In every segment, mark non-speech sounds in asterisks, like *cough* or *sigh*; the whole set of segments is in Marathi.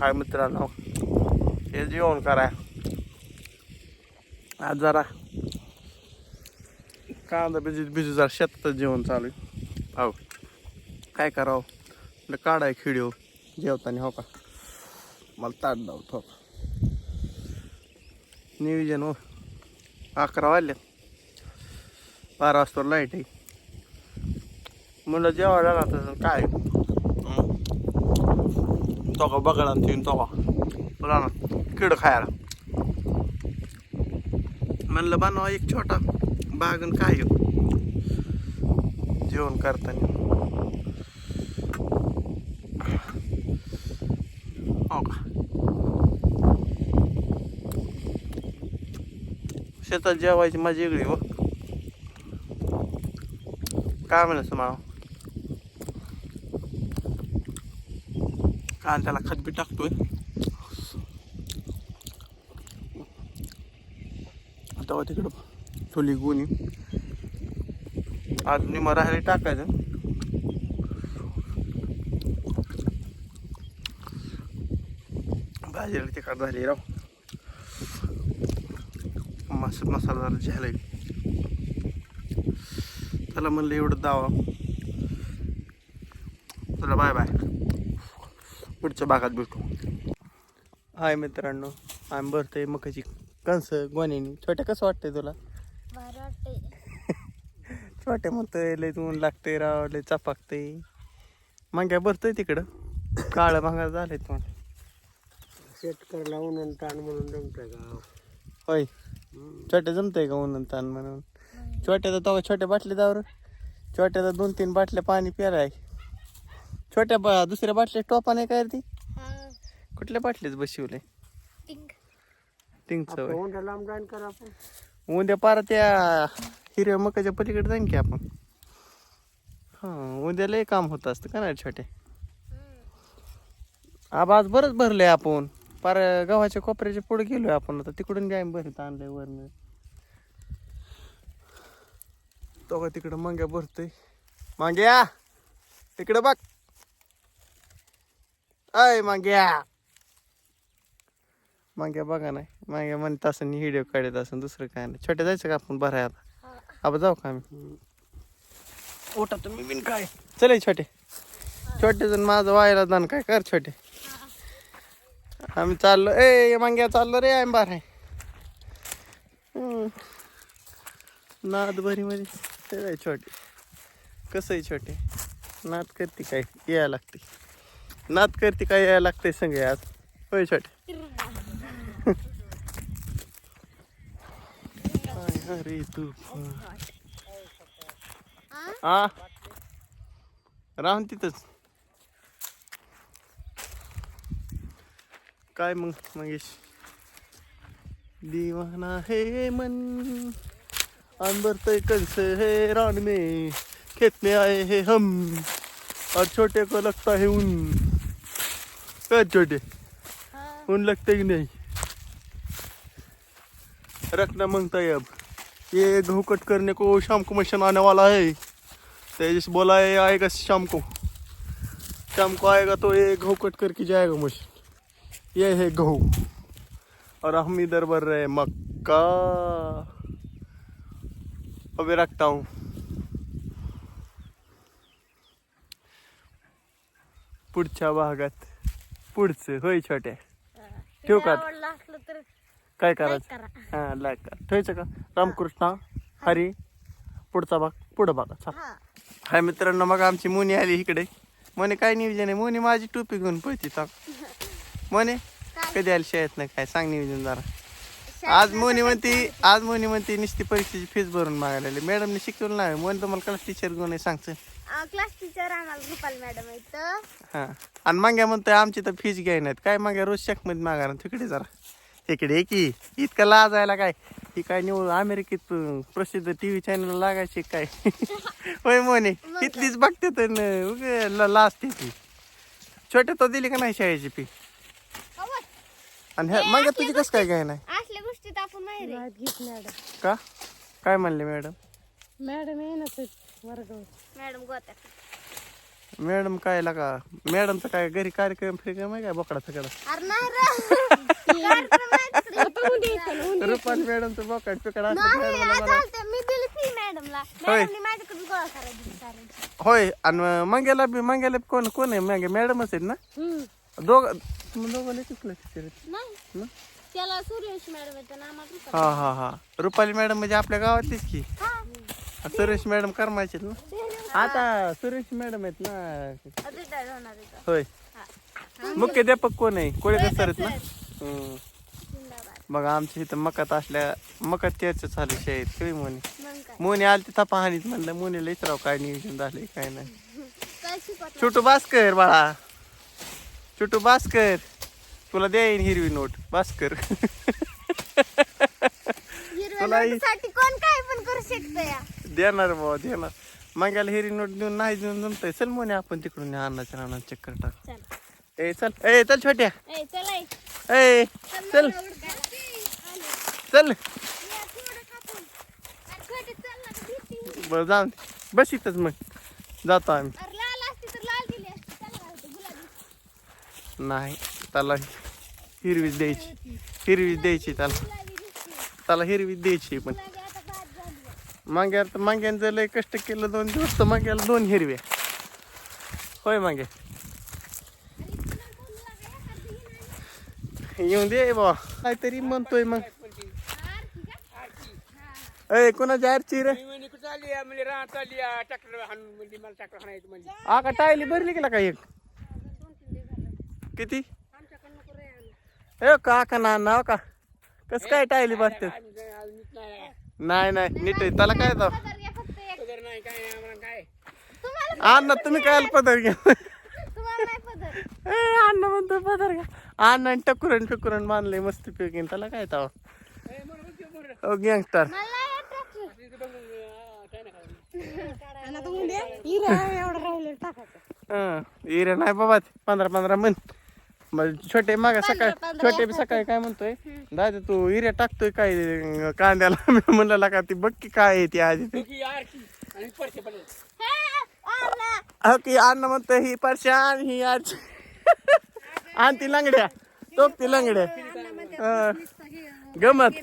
काय मित्रांनो. हे जेवण करा. आज जरा कांदा बिजू बिजू जरा शेतात जेवण चालू आहे. काय करावं? म्हटलं काढाय खिडिओ जेवताना हो का? मला ताट धावतो हो नियोजन हो. अकरा वाजले. बारा वाजता लाइट आहे. म्हणलं जेवायला लागतं काय? तो का बघा तीन तो का किड खायला म्हणलं बनवा एक छोटा बागन काय जेवण करताना हो का शेतात जेवायची माझी वेगळी व काय म्हणायचं मला आणि त्याला खतबी टाकतोय. तेव्हा तिकडं थोली गुणी. आज निमा राहिले टाकायचं. भाजीला तिकड झाली राव. मस मसाला जरा झालाय. त्याला म्हणलं एवढं दावा. चला बाय बाय पुढच्या भागात भेटू. हाय मित्रांनो आम्ही भरतोय मकाची कंस गोण्यानी छोट्या कसं वाटतंय तुला? *laughs* छोट्या म्हणतोय लय ऊन लागतंय राव लय चपाकतंय. मांग्या भरतोय तिकडं. काळं भांगा झालंय तुम्हाला. शेतकरी लावून आणि ताण म्हणून जमतंय का? होय. छोट्या जमतंय का ऊन ताण म्हणून? छोट्याचा तो छोट्या बाटल्या दावर छोट्याचा दोन तीन बाटल्या पाणी प्याराय छोट्या बा दुसऱ्या बाटल्या टोपा नाही काय रे ती? हा. कुठल्या बाटलीच बसवले टिंग होय. कोणत्या लांब जाईन करा आपण. उद्या पारा त्या हिरव्या मकाच्या पलीकडे जाईन की आपण. हां उद्या लय काम होत असतं का नाही छोटे आबा आज बरंच भरलंय आपण. पार गव्हाच्या कोपऱ्याच्या पुढे गेलोय आपण. आता तिकडून काय भरत आणलंय वरनं. तो का तिकडं मांग्या भरतोय. मांग्या तिकडं बघ. अय मांग्या. मांग्या बघा नाही मांग्या म्हणत असं व्हिडिओ काढत असं दुसरं काय नाही. छोट्या जायचं का आपण भराय आता? आपण जाऊ का आम्ही? ओटा तुम्ही बिन काय? चले छोटे. छोटे जण माझं व्हायला दान काय कर छोटे. आम्ही चाललो. ए मांग्या चाललो रे आम्ही बार आहे. नाद भरी मध्ये काय छोटे. कसं आहे छोटे? नाद करते काय? यायला लागते. नात करते काय यायला लागते संग आज होय छोटे. अरे तू. हा? राहून तिथंच. काय मग मंगेश? दीवाना है मन. अंबर कंस है रान में खेत में आए हैं हम. और छोटे को लगता है उन क्या छोटे। ऊन लगते कि नहीं? रखना माँगता है अब। ये गेहूँ कट करने को शाम को मशीन आने वाला है तेजस बोला है आएगा शाम को शाम को आएगा तो ये गेहूँ कट करके जाएगा मशीन। ये है गेहूँ। और हम इधर भर रहे हैं मक्का। अभी रखता हूँ। पुढच्या भागात। पुढचं. होय छोट्या ठेवू का? आता? आवडलं असलं तर काय करायचं? करा. हा लाईक करा. ठेवायचं का? रामकृष्ण हरी पुढचा भाग पुढं बघा. चला. हा. हाय मित्रांनो मग आमची मोनी आली इकडे. म्हणे काय नियोजन आहे? मोनी माझी टोपी घेऊन पळती. चाल. *laughs* म्हणे कधी आली शाळेत नाही काय सांग नियोजन जरा. आज मोनी म्हणती आज मोनी म्हणती नुसती परीक्षेची फीस भरून मागायला. लागली मॅडमने शिकवलं नाही. मोनी तुम्हाला क्लास टीचर घेऊन सांगचं क्लास टीचर आम्हाला रुपाल मॅडम इथं हां. आणि माग्या म्हणतोय आमची तर फीस घ्याय नाहीत. काय माग्या? रोज शेकमध्ये मागा तिकडे जरा. इकडे की. इतकं लाजायला काय? ही काय निवड अमेरिकेत प्रसिद्ध टी व्ही चॅनल लागायची काय? *laughs* होय मोने इथलीच बघते तर न, लाजते ती. छोटे तो दिली का नाही शाळेची फी आणि मागे तुझी कसं काय काय नाही असल्या गोष्टीत आपण माहिती आहे. घेत मॅडम. का? काय म्हणले मॅडम? मॅडम येईनच वर्ग मॅडम गोत्या मॅडम काय लागा मॅडमचं काय घरी कार्यक्रम फिक्रम आहे काय? बोकडा सगळा? अरे नाही रे. रुपाली मॅडमचं बोकड पिकड असलं नाही, मॅडमला आज मला चालतंय. मी दिली फी मॅडमला. होय. मॅडमनी माझ्याकडे गोळा करायची साऱ्यांची. होय आणि मंग्याला बी मंग्याला बी कोण कोण आहे मागे मॅडमच आहेत ना? दोघ दोघांना शिकलं नाही. त्याला सूर्यवंशी मॅडम येतं ना. हा हा हा. रुपाली मॅडम म्हणजे आपल्या गावातलीच की. हा. सुरेश मॅडम करमायचे ना. आता सुरेश मॅडम आहेत ना. काय होणार आहे? होय. मुख्याध्यापक कोण आहे? कोळेकर सर आहेत ना? हम्म. बघा आमच्या इथं मकात असल्या मकात चर्चा चालू शाळेत. कळी मोनी? मग काय? मोनी आली तिथं पाहणीत म्हणलं मोनीला विचारावं काय नियोजन झालंय काय नाही. काय शिकवत छोटू बास्कर बाळा. छोटू बास्कर तुला देईन हिरवी नोट. बास्कर तुला साठी कोण काय पण करू शकतो या. देणार बाबा देणार. मागायला हिरवी नोट देऊन नाही देऊन जमतंय. चल मोने आपण तिकडून अन्नाच्या रानात चक्कर टाक चल. ए चल. ए चल छोट्या. ए चला चल. बरं जाऊन. बस इथंच मग. जातो आम्ही. नाही त्याला हिरवीच द्यायची. हिरवीच द्यायची त्याला. त्याला हिरवीच द्यायची पण. गुलाबी आता तर माग्यानं जर लय कष्ट केलं दोन दिवस तर मांग्याला दोन हिरव्या. होय मागे. येऊन दे बा काहीतरी म्हणतोय मग. अय कोणाची आरची रे? मी म्हणजे कुठं आली टायली भरली गेला का एक? किती? ए काका ना नाव का? कस काय टायली नीट नाही आहे. नाही नीट आहे. त्याला काय जाऊ? पदर घ्या फक्त एक. तुम्हाला अण्णा तुम्ही काय पदर घ्या? तुम्हाला नाही पदर. ए अण्णा म्हणतो पदर घ्या. अण्णा टकुरण टकुरण बांधले मस्त पैकी त्याला काय ताव? गँगस्टर. मला नाही येत. इरे नाही बाबा ते पंधरा पंधरा म्हण. मग छोटे माग सकाळी पंधरा छोटे बी सकाळी काय म्हणतोय? दादा तू इरे टाकतोय काय अं, कांद्याला? *laughs* मी म्हणलं का ती बघ की काय आहे ती आधी ती आणि परसे. हे. अहो की अन्न म्हणतोय ही परशान ही आज *laughs* आणि ती लंगड्या. टोक ती लंगड्या. हा. गमत.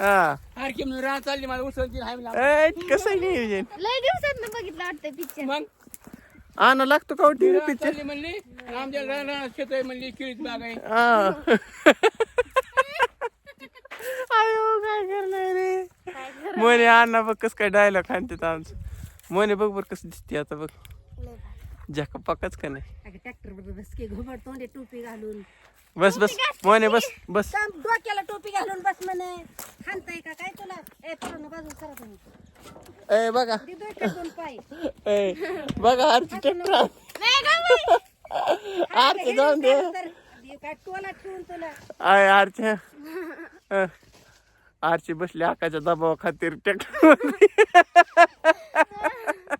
हा. म्हणून राहत चालली मला उचलती हाय मला. ए, कसं आहे नियोजन लय दिवसात बघितलं वाटतं पिक्चर मग? आणू लागतो का टीव्ही पिक्चर? चालली म्हणली आणि आमच्या रान रानात शेत आहे म्हणली केळीत बाग आहे. हा. आयो काय करणार रे? मोने अण्णा बघ कस काय डायलॉग आणतात आमचं. मोने बघ बरं कसं दिसते आता बघ. जॅका पकाच का नाही? ट्रॅक्टर बस की घुबड तोंडे टोपी घालून. बस बस. मोने बस बस. डोक्याला टोपी घालून बस म्हणे. हाणताय का? काय तुला? ए तुम्ही. ए बघा. ए बघा आरची ट्रॅक्टर आरची जाऊन दे. आय आरच्या अं, आरची बसली आकाच्या दबावा खातीर ट्रॅक्टर *laughs*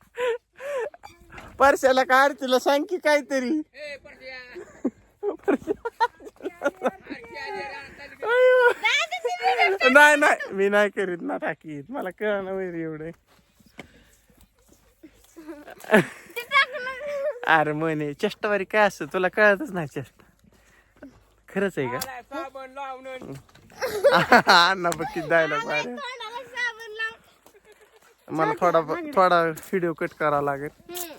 *laughs* परशाला का आरतीला सांग की काहीतरी ए परस्या आरती आली रानात चालली. अयो. नाही नाही. मी नाही करीत ना टाकीत मला कळ वैर एवढं. अरे म्हणे चेष्टावारी काय असतं? तुला कळतच नाही चेष्टा. खरंच आहे साबण लावणं का? अण्णा बघ द्यायला डायलॉग मला थोडा थोडा व्हिडिओ कट करावा लागेल.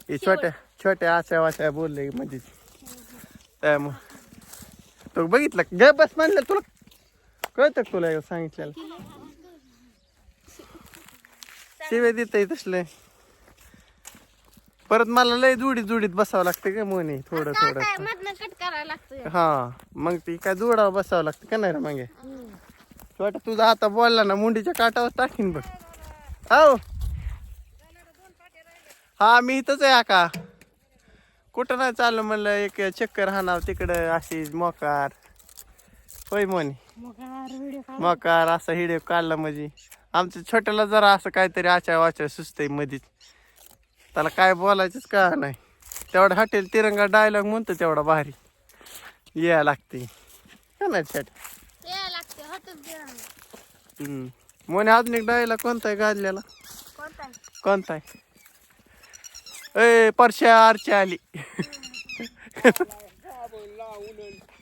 हे छोट्या छोट्या आशा वाशा बोलले म्हणजे. त्यामुळे. तो बघितलं का? ग बस म्हणलं तुला कळतं का तुला सांगितलेलं? शिवे देत तसले. परत मला लय जुडीत जुडीत बसावं लागतं का मोने थोडं थोडं. काय मधनं कट करायला लागतं हा मग ती काय जोडावं बसावं लागतं का नाही रे मागे? छोटा तुझा आता बोलला ना मुंडीच्या काटावर टाकीन बघ. हो हा मी इथंच आहे आका. कुठं नाही चाललं म्हणलं एक चक्कर हाणाव तिकडं अशी मोकार. होय मोनी मोकार असा हिडिओ काढला म्हणजे. आमच्या छोट्याला जरा असं काहीतरी आचा वाचा सुचतंय मधीच. त्याला काय बोलायचंच का नाही. तेवढा हॉटेल तिरंगा डायलॉग म्हणतो तेवढा भारी. यायला लागते. का नाही छट. मोने अजून एक डायलॉग कोणता आहे गाजलेला? कोणता आहे? ए परश्या आरच्या आली. *laughs*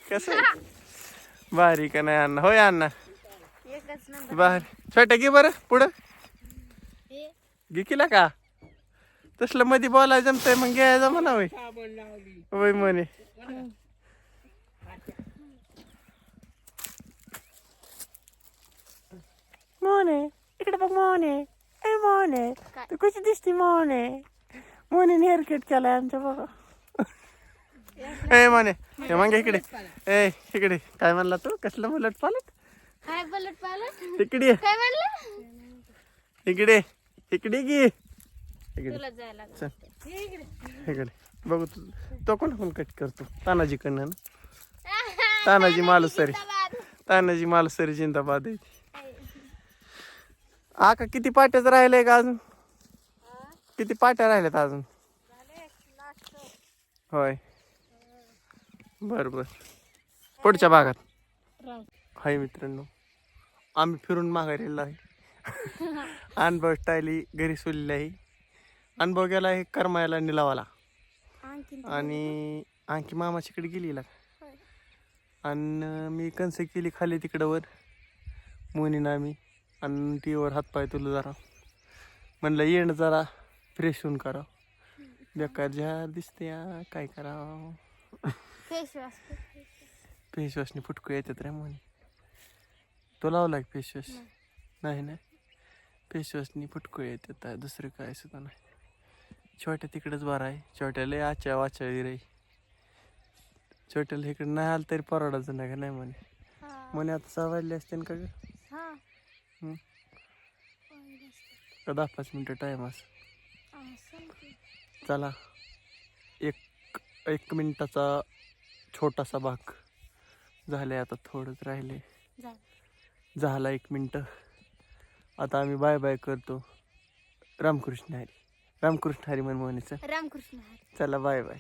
कस *laughs* भारी का नाही अण्णा होय अण्णा भारी छोट्या घे बरं पुढं. हे? घे केला का? तसलं मध्ये बोलायचं जमतंय मग घ्यायचं म्हणा होय. होय म्हणे. मोने इकडे बघ मोने. ए मोने? तू कशी दिसती मोने? मोने हेअर कट केलाय आमच्या बघा. ए मोने. हे मग इकडे. ए इकडे. काय म्हणला तू? कसलं मुलट पालट? काय पलट पालट? इकडे ये. काय म्हणलं? इकडे इकडे गी इकडे. तुला जायला लागलं. चल. इकडे. बघू तू. तो कोण कोण कट करतो? तानाजीकडनं ना? *laughs* तानाजी मालुसरी. जिंदाबाद. तानाजी मालुसरी जिंदाबाद आहे. आका किती पाट्याच राहिलंय का अजून? किती पाट्या राहिल्यात अजून? होय. बर बर. पुढच्या भागात. हाय मित्रांनो आम्ही फिरून माघारेला आहे. *laughs* अनुभव टायली घरी सोडलेली आहे. अनुभव गेला आहे करमायला निलावाला. आणि आणखी मामाच्याकडे गेली आणि मी कणस केली खाली तिकडं वर. मोनीनं आम्ही. आणि टीवर हातपाय तुला जरा. म्हणलं येणं जरा फ्रेश होऊन करा. बेकार ज्या दिसते या, काय करावं? *laughs* फेस वॉश फेस वॉशने फुटकू येतात रे मोनी तो लावला की फेस वॉश नाही ना? फेस वॉशनी फुटकू येतात. दुसरं काय सुद्धा नाही. छोट्या तिकडंच बरं आहे. छोट्याला आच्या वाच्या रे. छोट्याला इकडे नाही आलं तरी परवडायचं नाही का नाही म्हणे. म्हणे आता सवायले असते ना का ग? दहा पाच मिनटं टाईम असं. चला. एक एक मिनिटाचा छोटासा भाग झाले आता थोडंच राहिले झालं. एक मिनटं. आता आम्ही बाय बाय करतो. रामकृष्ण हरी. रामकृष्ण हरी म्हण म्हणायचं रामकृष्ण हरी. चला बाय बाय.